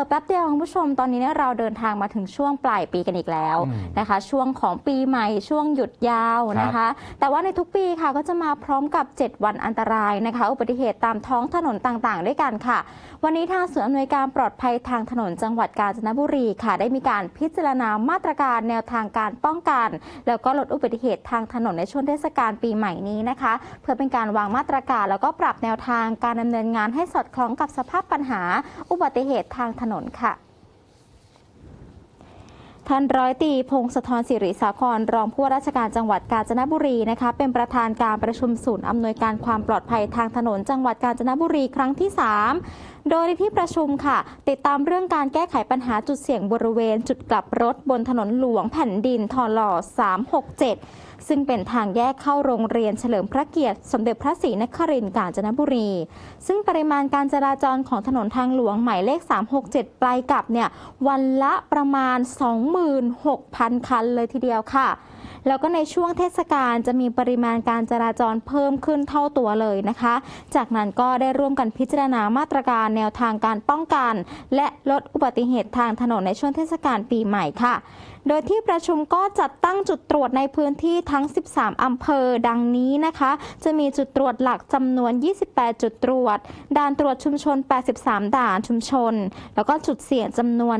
อแป๊บเดียวคุณผู้ชมตอนนี้เนี่ยเราเดินทางมาถึงช่วงปลายปีกันอีกแล้วอืมนะคะ ช่วงของปีใหม่ช่วงหยุดยาวนะคะ แต่ว่าในทุกปีค่ะก็จะมาพร้อมกับ 7 วันอันตรายนะคะ อุบัติเหตุตามท้องถนนต่างๆ ด้วยกันค่ะ วันนี้ทางศูนย์อำนวยการปลอดภัยทางถนนจังหวัดกาญจนบุรีค่ะ ได้มีการพิจารณามาตรการแนวทางการป้องกัน แล้วก็ลดอุบัติเหตุทางถนนในช่วงเทศกาลปีใหม่นี้นะคะ เพื่อเป็นการวางมาตรการแล้วก็ปรับแนวทางการดำเนินงานให้สอดคล้องกับสภาพปัญหา อุบัติเหตุทางถนนค่ะ ท่านร้อยตีพงศธรสิริสาคร รองผู้ว่าราชการจังหวัดกาญจนบุรีนะคะ เป็นประธานการประชุมศูนย์อำนวยการความปลอดภัยทางถนนจังหวัดกาญจนบุรีครั้งที่ 3 โดยในที่ประชุมค่ะ ติดตามเรื่องการแก้ไขปัญหาจุดเสี่ยงบริเวณ จุดกลับรถบนถนนหลวงแผ่นดินทอหล่อ367 ซึ่งเป็นทางแยกเข้าโรงเรียนเฉลิมพระเกียรติสมเด็จพระศรีนครินทร์กาญจนบุรี ซึ่งปริมาณการจราจรของถนนทางหลวงหมายเลข 367 ปลายกลับเนี่ยวันละประมาณ26,000 คันเลยทีเดียวค่ะ แล้วก็ในช่วงเทศกาลจะมีปริมาณการจราจรเพิ่มขึ้นเท่าตัวเลยนะคะ จากนั้นก็ได้ร่วมกันพิจารณามาตรการแนวทางการป้องกัน และลดอุบัติเหตุทางถนนในช่วงเทศกาลปีใหม่ค่ะ โดยที่ประชุมก็จัดตั้งจุดตรวจในพื้นที่ทั้ง 13 อำเภอดังนี้นะคะ จะมีจุดตรวจหลักจำนวน 28 จุดตรวจ ด่านตรวจชุมชน 83 ด่านชุมชน แล้วก็จุดเสี่ยงจำนวน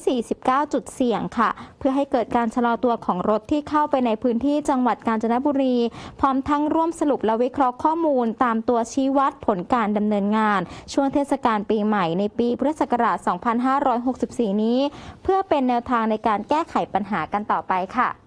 149 จุดเสี่ยงค่ะ เพื่อให้เกิดการชะลอตัวของรถที่เข้าไปในพื้นที่จังหวัดกาญจนบุรี พร้อมทั้งร่วมสรุปและวิเคราะห์ข้อมูล ตามตัวชี้วัดผลการดำเนินงาน ช่วงเทศกาลปีใหม่ในปีพุทธศักราช 2564 นี้ เพื่อเป็นแนวทางในการแก้ไขปัญหากันต่อไปค่ะ